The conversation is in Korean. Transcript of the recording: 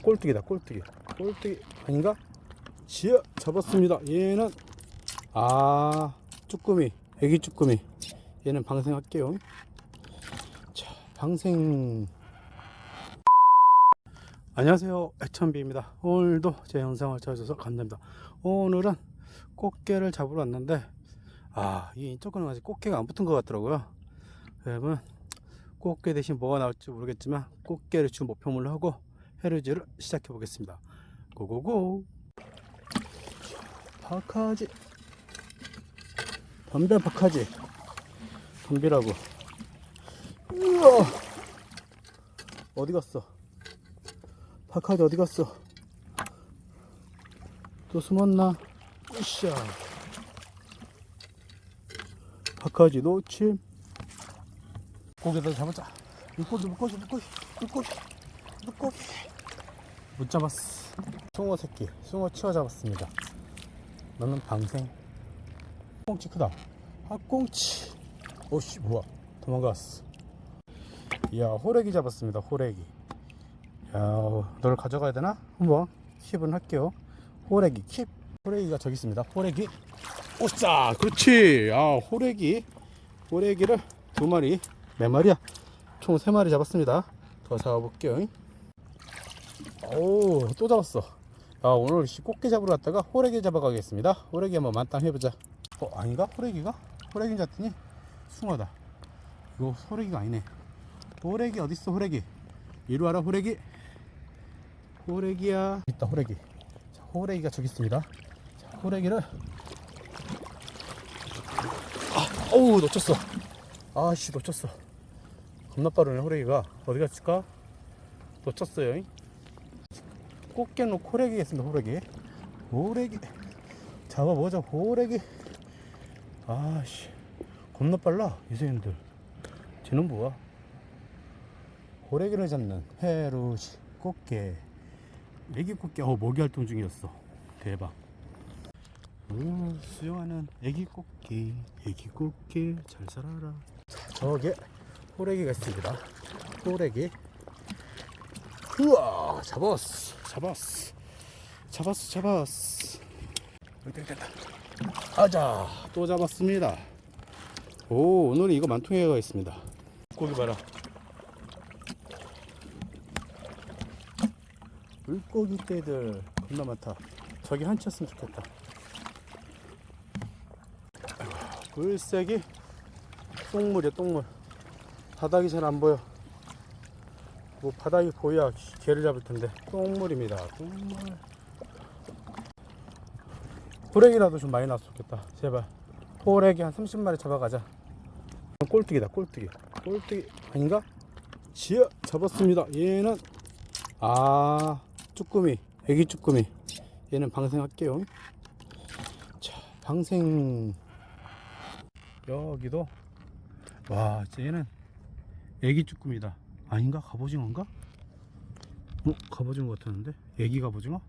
꼴뚜기다 꼴뚜기. 꼴뚜기 아닌가? 지어 잡았습니다. 얘는 아 쭈꾸미 애기 쭈꾸미. 얘는 방생할게요. 자 방생. 안녕하세요. 애천비입니다. 오늘도 제 영상을 찾아주셔서 감사합니다. 오늘은 꽃게를 잡으러 왔는데 아이 인쪽은 아직 꽃게가 안 붙은 것 같더라고요. 여러분 꽃게 대신 뭐가 나올지 모르겠지만 꽃게를 주 목표물로 하고 해루지를 시작해 보겠습니다. 고고고. 박하지. 덤벼 박하지. 덤비라고. 우와. 어디 갔어? 박하지 어디 갔어? 또 숨었나? 으쌰. 박하지 놓침. 고개다 잡았자. 물고기 물고기 물고기 물고기 물고기. 못 잡았어. 숭어 새끼, 숭어 치어 잡았습니다. 너는 방생. 꽁치 크다. 아, 꽁치. 오씨, 뭐야. 도망갔어. 이야, 호래기 잡았습니다. 호래기. 야, 널 가져가야 되나? 한번 킵은 할게요. 호래기, 킵. 호래기가 저기 있습니다. 호래기. 오싸! 그렇지! 아, 호래기. 호래기를 두 마리, 몇 마리야? 총 세 마리 잡았습니다. 더 잡아볼게요. 오, 또 잡았어. 아, 오늘 씨 꽃게 잡으러 갔다가 호래기 잡아가겠습니다. 호래기 한번 만땅 해보자. 어, 아닌가? 호래기가? 호래기 잡더니 숭어다. 이거 호래기가 아니네. 호래기 어딨어, 호래기? 이리 와라, 호래기. 호래기야. 있다, 호래기. 자, 호래기가 저기 있습니다. 자, 호래기를. 아, 어우, 놓쳤어. 아씨, 놓쳤어. 겁나 빠르네, 호래기가. 어디 갔을까? 놓쳤어요. 꽃게는 호래기 있습니다 호래기. 호래기. 잡아보자 호래기. 아씨 겁나 빨라 이세인들. 쟤는 뭐야? 호래기를 잡는 해루시 꽃게. 애기 꽃게. 어 먹이 활동 중이었어. 대박. 음, 수영하는 애기 꽃게. 애기 꽃게 잘 살아라. 자, 저게 호래기가 있습니다. 호래기 우와 잡았어. 잡았어. 잡았어 잡았어. 여기 됐다. 아자. 또 잡았습니다. 오 오늘은 이거 만통회가 있습니다. 고기 봐라. 물고기 떼들 겁나 많다. 저기 한치였으면 좋겠다. 물색이 똥물이야 똥물. 바닥이 잘 안 보여 뭐 바닥이 보여야 개를 잡을 텐데. 똥물입니다. 똥물. 호래기라도 좀 많이 좋겠다. 제발. 호래기 한 30마리 잡아가자. 꼴뚜기다 꼴뚜기. 꼴뚜기 아닌가? 지어 잡았습니다. 얘는 아 쭈꾸미. 애기 쭈꾸미. 얘는 방생할게요. 자 방생. 여기도 와 얘는 애기 쭈꾸미다 아닌가? 갑오징어인가? 어? 갑오징어 같았는데? 애기 갑오징어?